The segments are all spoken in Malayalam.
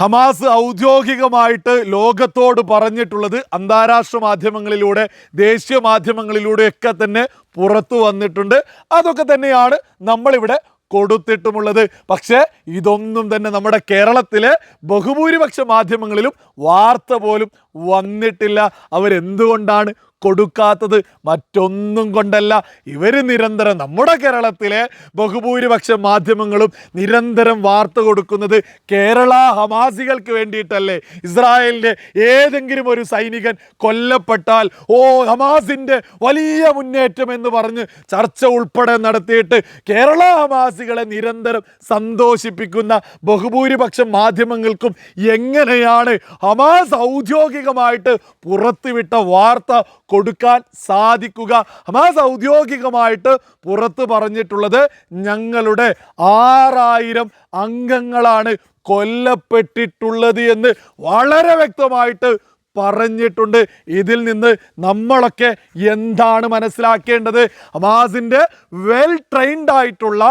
ഹമാസ് ഔദ്യോഗികമായിട്ട് ലോകത്തോട് പറഞ്ഞിട്ടുള്ളത് അന്താരാഷ്ട്ര മാധ്യമങ്ങളിലൂടെ ദേശീയ മാധ്യമങ്ങളിലൂടെയൊക്കെ തന്നെ പുറത്തു വന്നിട്ടുണ്ട്. അതൊക്കെ തന്നെയാണ് നമ്മളിവിടെ കൊടുത്തിട്ടുമുള്ളത്. പക്ഷേ ഇതൊന്നും തന്നെ നമ്മുടെ കേരളത്തിലെ ബഹുഭൂരിപക്ഷ മാധ്യമങ്ങളിലും വാർത്ത പോലും വന്നിട്ടില്ല. അവരെന്തുകൊണ്ടാണ് കൊടുക്കാത്തത് മറ്റൊന്നും കൊണ്ടല്ല. ഇവർ നിരന്തരം നമ്മുടെ കേരളത്തിലെ ബഹുഭൂരിപക്ഷ മാധ്യമങ്ങളും നിരന്തരം വാർത്ത കൊടുക്കുന്നത് കേരള ഹമാസികൾക്ക് വേണ്ടിയിട്ടല്ലേ. ഇസ്രായേലിന്റെ ഏതെങ്കിലും ഒരു സൈനികൻ കൊല്ലപ്പെട്ടാൽ ഓ ഹമാസിന്റെ വലിയ മുന്നേറ്റം എന്ന് പറഞ്ഞ് ചർച്ച ഉൾപ്പെടെ നടത്തിയിട്ട് കേരള ഹമാസികളെ നിരന്തരം സന്തോഷിപ്പിക്കുന്ന ബഹുഭൂരിപക്ഷം മാധ്യമങ്ങൾക്കും എങ്ങനെയാണ് ഹമാസ് ഔദ്യോഗികമായിട്ട് പുറത്തുവിട്ട വാർത്ത കൊടുക്കാൻ സാധിക്കുക. ഹമാസ് ഔദ്യോഗികമായിട്ട് പുറത്ത് പറഞ്ഞിട്ടുള്ളത് ഞങ്ങളുടെ ആറായിരം അംഗങ്ങളാണ് കൊല്ലപ്പെട്ടിട്ടുള്ളത് എന്ന് വളരെ വ്യക്തമായിട്ട് പറഞ്ഞിട്ടുണ്ട്. ഇതിൽ നിന്ന് നമ്മളൊക്കെ എന്താണ് മനസ്സിലാക്കേണ്ടത്? ഹമാസിന്റെ വെൽ ട്രെയിൻഡ് ആയിട്ടുള്ള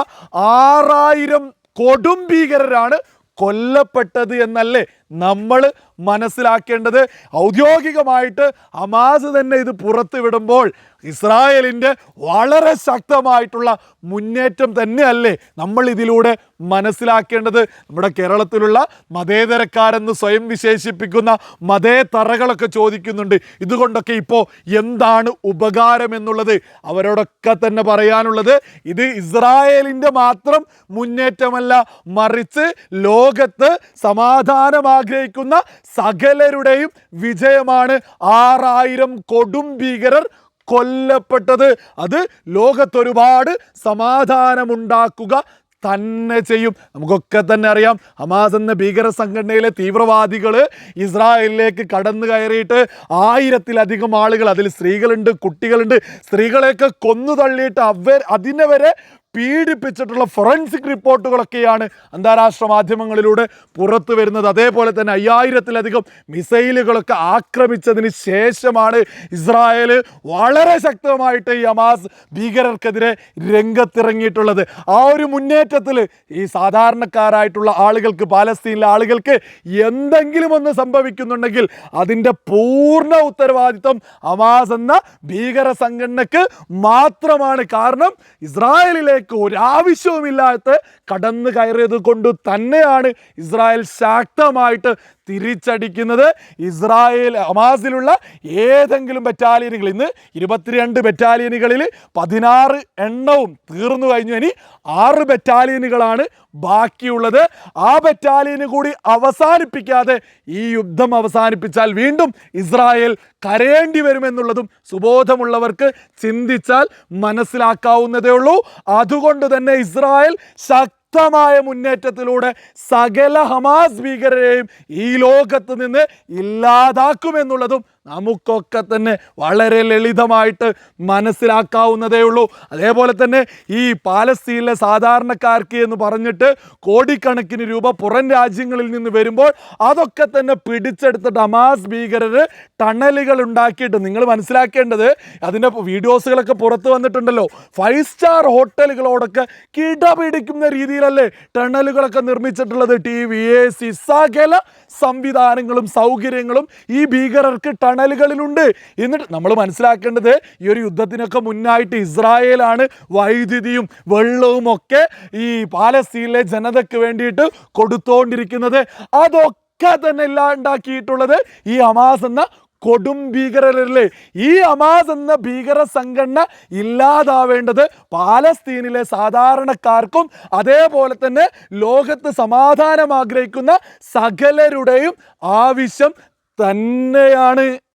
ആറായിരം കൊടും ഭീകരരാണ് കൊല്ലപ്പെട്ടത് എന്നല്ലേ നമ്മൾ മനസ്സിലാക്കേണ്ടത് ഔദ്യോഗികമായിട്ട് അമാസ് തന്നെ ഇത് പുറത്തു വിടുമ്പോൾ ഇസ്രായേലിന്റെ വളരെ ശക്തമായിട്ടുള്ള മുന്നേറ്റം തന്നെയല്ലേ നമ്മൾ ഇതിലൂടെ മനസ്സിലാക്കേണ്ടത്. നമ്മുടെ കേരളത്തിലുള്ള മതേതരക്കാരെന്ന് സ്വയം വിശേഷിപ്പിക്കുന്ന മതേതറകളൊക്കെ ചോദിക്കുന്നുണ്ട്. ഇതുകൊണ്ടൊക്കെ ഇപ്പോൾ എന്താണ് ഉപകാരം എന്നുള്ളത് അവരോടൊക്കെ തന്നെ പറയാനുള്ളത്. ഇത് ഇസ്രായേലിന്റെ മാത്രം മുന്നേറ്റമല്ല മറിച്ച് ലോകത്ത് സമാധാനം ആഗ്രഹിക്കുന്ന സകലരുടെയും വിജയമാണ് ആറായിരം കൊടും ഭീകരർ കൊല്ലപ്പെട്ടത്. അത് ലോകത്തൊരുപാട് സമാധാനമുണ്ടാക്കുക തന്നെ ചെയ്യും. നമുക്കൊക്കെ തന്നെ അറിയാം ഹമാസ് എന്ന ഭീകര സംഘടനയിലെ തീവ്രവാദികൾ ഇസ്രായേലിലേക്ക് കടന്നു കയറിയിട്ട് ആയിരത്തിലധികം ആളുകൾ അതിൽ സ്ത്രീകളുണ്ട് കുട്ടികളുണ്ട് സ്ത്രീകളെയൊക്കെ കൊന്നു തള്ളിയിട്ട് അവർ അതിനെ വരെ പീഡിപ്പിച്ചിട്ടുള്ള ഫൊറൻസിക് റിപ്പോർട്ടുകളൊക്കെയാണ് അന്താരാഷ്ട്ര മാധ്യമങ്ങളിലൂടെ പുറത്തു വരുന്നത്. അതേപോലെ തന്നെ അയ്യായിരത്തിലധികം മിസൈലുകളൊക്കെ ആക്രമിച്ചതിന് ശേഷമാണ് ഇസ്രായേൽ വളരെ ശക്തമായിട്ട് ഈ ഭീകരർക്കെതിരെ രംഗത്തിറങ്ങിയിട്ടുള്ളത്. ആ ഒരു മുന്നേറ്റത്തിൽ ഈ സാധാരണക്കാരായിട്ടുള്ള ആളുകൾക്ക് പാലസ്തീനിലെ ആളുകൾക്ക് എന്തെങ്കിലും ഒന്ന് സംഭവിക്കുന്നുണ്ടെങ്കിൽ അതിന്റെ പൂർണ ഉത്തരവാദിത്വം ഹമാസ് എന്ന ഭീകര സംഘടനക്ക് മാത്രമാണ്. കാരണം ഇസ്രായേലിലേക്ക് ഒരാവശ്യവുമില്ലാത്ത കടന്നു കയറിയത് കൊണ്ട് തന്നെയാണ് ഇസ്രായേൽ ശക്തമായിട്ട് തിരിച്ചടിക്കുന്നത്. ഇസ്രായേൽ ഹമാസിലുള്ള ഏതെങ്കിലും ബറ്റാലിയനുകൾ ഇന്ന് ഇരുപത്തിരണ്ട് ബറ്റാലിയനുകളിൽ പതിനാറ് എണ്ണവും തീർന്നു കഴിഞ്ഞു. ഇനി ആറ് ബറ്റാലിയനുകളാണ് ബാക്കിയുള്ളത് ആ ബറ്റാലിയന് കൂടി അവസാനിപ്പിക്കാതെ ഈ യുദ്ധം അവസാനിപ്പിച്ചാൽ വീണ്ടും ഇസ്രായേൽ കരയേണ്ടി വരുമെന്നുള്ളതും സുബോധമുള്ളവർക്ക് ചിന്തിച്ചാൽ മനസ്സിലാക്കാവുന്നതേ ഉള്ളൂ. അതുകൊണ്ട് തന്നെ ഇസ്രായേൽ ശക്തമായ മുന്നേറ്റത്തിലൂടെ സകല ഹമാസ് ഭീകരരെയും ഈ ലോകത്ത് നിന്ന് ഇല്ലാതാക്കുമെന്നുള്ളതും നമുക്കൊക്കെ തന്നെ വളരെ ലളിതമായിട്ട് മനസ്സിലാക്കാവുന്നതേ ഉള്ളൂ. അതേപോലെ തന്നെ ഈ പാലസ്തീനിലെ സാധാരണക്കാർക്ക് എന്ന് പറഞ്ഞിട്ട് കോടിക്കണക്കിന് രൂപ പുറം രാജ്യങ്ങളിൽ നിന്ന് വരുമ്പോൾ അതൊക്കെ തന്നെ പിടിച്ചെടുത്ത് ഡമാസ് ഭീകരർ ടണലുകൾ ഉണ്ടാക്കിയിട്ട് നിങ്ങൾ മനസ്സിലാക്കേണ്ടത് അതിന്റെ വീഡിയോസുകളൊക്കെ പുറത്ത് വന്നിട്ടുണ്ടല്ലോ. ഫൈവ് സ്റ്റാർ ഹോട്ടലുകളോടൊക്കെ കിടപിടിക്കുന്ന രീതിയിലല്ലേ ടണലുകളൊക്കെ നിർമ്മിച്ചിട്ടുള്ളത്. ടി വി എ സി സകല സംവിധാനങ്ങളും സൗകര്യങ്ങളും ഈ ഭീകരർക്ക് ടണലുകളിലുണ്ട് എന്നിട്ട് നമ്മൾ മനസ്സിലാക്കേണ്ടത് ഈ ഒരു യുദ്ധത്തിനൊക്കെ മുന്നായിട്ട് ഇസ്രായേലാണ് വൈദ്യുതിയും വെള്ളവും ഒക്കെ ഈ പാലസ്തീനിലെ ജനതയ്ക്ക് വേണ്ടിയിട്ട് കൊടുത്തുകൊണ്ടിരിക്കുന്നത് അതൊക്കെ തന്നെ ഇല്ലാണ്ടാക്കിയിട്ടുള്ളത് ഈ അമാസ് എന്ന കൊടും ഭീകരരല്ലേ? ഈ അമാസ് എന്ന ഭീകര സംഘടന ഇല്ലാതാവേണ്ടത് പാലസ്തീനിലെ സാധാരണക്കാർക്കും അതേപോലെ തന്നെ ലോകത്ത് സമാധാനം ആഗ്രഹിക്കുന്ന സകലരുടെയും ആവശ്യം തന്നെയാണ്.